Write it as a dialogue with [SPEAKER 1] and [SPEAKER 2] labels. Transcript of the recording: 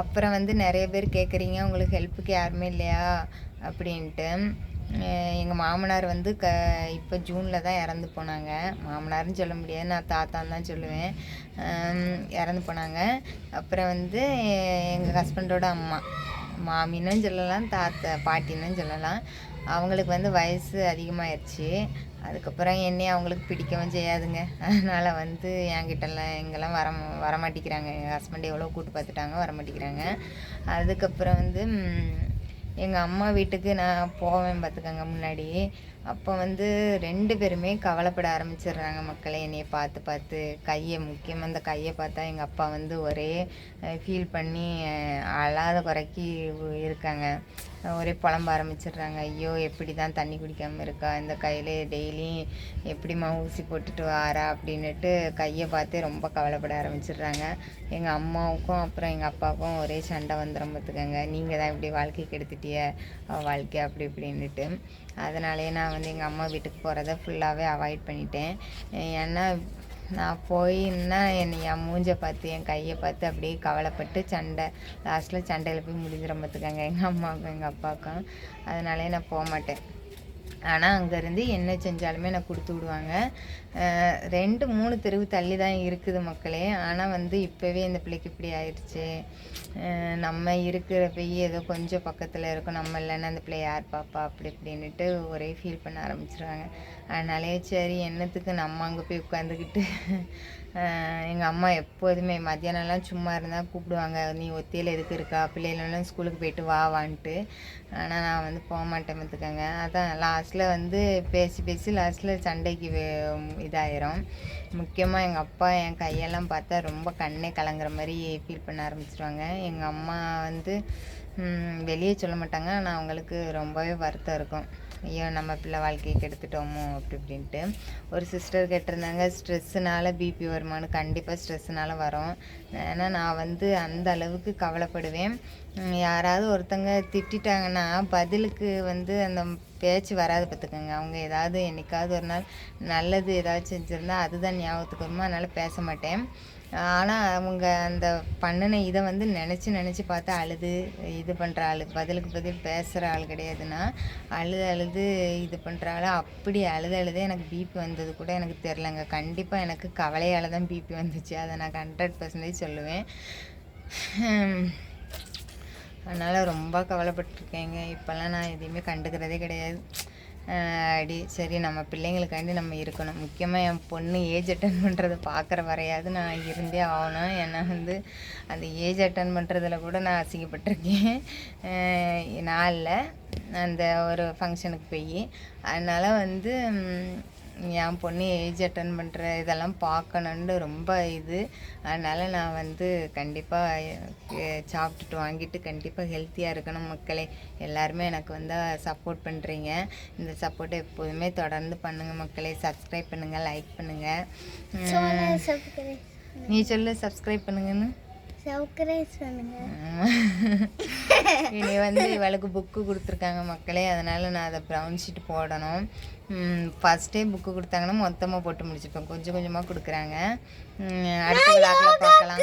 [SPEAKER 1] அப்புறம் வந்து நிறைய பேர் கேட்குறீங்க உங்களுக்கு ஹெல்ப்புக்கு யாருமே இல்லையா? அப்படின்ட்டு. எங்கள் மாமனார் வந்து க இப்போ ஜூனில் தான் இறந்து போனாங்க. மாமனார்னு சொல்ல முடியாது நான் தாத்தான்னு தான் சொல்லுவேன். இறந்து போனாங்க. அப்புறம் வந்து எங்கள் ஹஸ்பண்டோட அம்மா. மாமின்னும் சொல்லலாம் தாத்தா பாட்டின்னு சொல்லலாம். அவங்களுக்கு வந்து வயசு அதிகமாகிடுச்சு அதுக்கப்புறம் என்னையும் அவங்களுக்கு பிடிக்கவும் செய்யாதுங்க. அதனால் வந்து என்கிட்டலாம் எங்கெல்லாம் வர வரமாட்டேங்கிறாங்க. எங்கள் ஹஸ்பண்ட் எவ்வளோ கூட்டு பார்த்துட்டாங்க வரமாட்டேங்கிறாங்க. அதுக்கப்புறம் வந்து எங்கள் அம்மா வீட்டுக்கு நான் போவேன் பார்த்துக்கங்க முன்னாடி. அப்போ வந்து ரெண்டு பேருமே கவலைப்பட ஆரம்பிச்சிடுறாங்க மக்களை. என்னையை பார்த்து பார்த்து கையை முக்கியமாக அந்த கையை பார்த்தா எங்கள் அப்பா வந்து ஒரே ஃபீல் பண்ணி அழாத குறைக்கி இருக்காங்க. ஒரே புலம்ப ஆரம்பிச்சிடுறாங்க. ஐயோ எப்படி தான் தண்ணி குடிக்காமல் இருக்கா? இந்த கையில் டெய்லியும் எப்படிம்மா ஊசி போட்டுட்டு வாரா? அப்படின்னுட்டு கையை பார்த்து ரொம்ப கவலைப்பட ஆரம்பிச்சிடுறாங்க. எங்கள் அம்மாவுக்கும் அப்புறம் எங்கள் அப்பாவுக்கும் ஒரே சண்டை வந்துடும் பார்த்துக்கோங்க. நீங்கள் தான் இப்படி வாழ்க்கை கெடுத்துட்டிய வாழ்க்கை அப்படி இப்படின்னுட்டு. அதனாலே நான் வந்து எங்கள் அம்மா வீட்டுக்கு போகிறத ஃபுல்லாகவே அவாய்ட் பண்ணிட்டேன். ஏன்னா நான் போயின்னா என்னை என் மூஞ்சை பார்த்து என் கையை பார்த்து அப்படியே கவலைப்பட்டு சண்டை லாஸ்ட்டில் சண்டையில் போய் முடிஞ்சிடும் பார்த்துக்கங்க எங்கள் அம்மாவுக்கும் எங்கள் அப்பாவுக்கும். அதனாலே நான் போக மாட்டேன். ஆனால் அங்கேருந்து என்ன செஞ்சாலுமே நான் கொடுத்து விடுவாங்க. ரெண்டு மூணு தெருவு தள்ளி தான் இருக்குது மக்களே. ஆனால் வந்து இப்போவே இந்த பிள்ளைக்கு இப்படி ஆயிடுச்சு. நம்ம இருக்கிற இருக்கிறப்பயே ஏதோ கொஞ்சம் பக்கத்தில் இருக்கும் நம்ம இல்லைன்னா அந்த பிள்ளை யார் பாப்பா? அப்படி இப்படின்னுட்டு ஒரே ஃபீல் பண்ண ஆரம்பிச்சிருவாங்க. அதனாலே சரி என்னத்துக்கு நம்ம அங்கே போய் உட்காந்துக்கிட்டு எங்கள் அம்மா எப்போதுமே மத்தியானம்லாம் சும்மா இருந்தால் கூப்பிடுவாங்க. நீ ஒத்தையில் எதுக்கு இருக்கா? பிள்ளைகளெல்லாம் ஸ்கூலுக்கு போயிட்டு வா வான்ட்டு. ஆனால் நான் வந்து போக மாட்டேன் பார்த்துக்கங்க அதான் லாஸ்ட்டில் வந்து பேசி பேசி லாஸ்ட்டில் சண்டைக்கு இதாயிரும். முக்கியமாக எங்கள் அப்பா என் கையெல்லாம் பார்த்தா ரொம்ப கண்ணே கலங்குற மாதிரி ஃபீல் பண்ண ஆரம்பிச்சிருவாங்க. எங்கள் அம்மா வந்து வெளியே சொல்ல மாட்டாங்க. ஆனால் அவங்களுக்கு ரொம்பவே வருத்தம் இருக்கும். ஐயோ நம்ம பிள்ளை வாழ்க்கையை கெடுத்துட்டோமோ அப்படி இப்படின்ட்டு. ஒரு சிஸ்டர் கேட்டிருந்தாங்க ஸ்ட்ரெஸ்ஸுனால பிபி வருமானு கண்டிப்பாக ஸ்ட்ரெஸ்ஸுனால வரும். ஏன்னா நான் வந்து அந்த அளவுக்கு கவலைப்படுவேன். யாராவது ஒருத்தங்க திட்டிட்டாங்கன்னா பதிலுக்கு வந்து அந்த பேச்சு வராது பார்த்துக்கோங்க. அவங்க ஏதாவது என்னைக்காவது ஒரு நாள் நல்லது ஏதாவது செஞ்சுருந்தா அதுதான் ஞாபகத்துக்கு வருமா? அதனால் பேச மாட்டேன். ஆனால் அவங்க அந்த பண்ணின இதை வந்து நினச்சி நினச்சி பார்த்து அழுது இது பண்ணுற ஆள் பதிலுக்கு பதில் பேசுகிற ஆள் கிடையாதுன்னா அழுது அழுது இது பண்ணுற ஆள் அப்படி அழுது அழுதே எனக்கு பிபி வந்தது கூட எனக்கு தெரிலங்க கண்டிப்பாக எனக்கு கவலையால் தான் பிபி வந்துச்சு. அதை நான் ஹண்ட்ரட் பர்சன்டேஜ் சொல்லுவேன். அதனால் ரொம்ப கவலைப்பட்டிருக்கேங்க. இப்போல்லாம் நான் எதையுமே கண்டுக்கிறதே கிடையாது. அடி சரி நம்ம பிள்ளைங்களுக்காண்டி நம்ம இருக்கணும். முக்கியமாக என் பொண்ணு ஏஜ் அட்டன் பண்ணுறதை பார்க்குற வரையாவது நான் இருந்தே ஆகணும். ஏன்னா வந்து அந்த ஏஜ் அட்டன் பண்ணுறதுல கூட நான் அசிங்கப்பட்டிருக்கேன். நான் இல்லை. அந்த ஒரு ஃபங்க்ஷனுக்கு போய். அதனால் வந்து என் பொண்ணு ஏஜ் அட்டன் பண்ணுற இதெல்லாம் பார்க்கணுன்னு ரொம்ப இது. அதனால் நான் வந்து கண்டிப்பாக சாப்பிட்டுட்டு வாங்கிட்டு கண்டிப்பாக ஹெல்த்தியாக இருக்கணும் மக்களே. எல்லாருமே எனக்கு வந்து சப்போர்ட் பண்ணுறீங்க இந்த சப்போர்ட்டை எப்போதுமே தொடர்ந்து பண்ணுங்கள் மக்களே. சப்ஸ்கிரைப் பண்ணுங்கள் லைக் பண்ணுங்கள் நீ சொல்லு சப்ஸ்கிரைப் பண்ணுங்கன்னு. இனி வந்து இவளுக்கு புக்கு கொடுத்துருக்காங்க மக்களே அதனால் நான் அதை ப்ரௌன் ஷீட் போடணும். ஃபஸ்ட்டே புக்கு கொடுத்தாங்கன்னா மொத்தமாக போட்டு முடிச்சிருப்பேன். கொஞ்சம் கொஞ்சமாக கொடுக்குறாங்க. அடுத்த விழாக்கில் பார்க்கலாம்.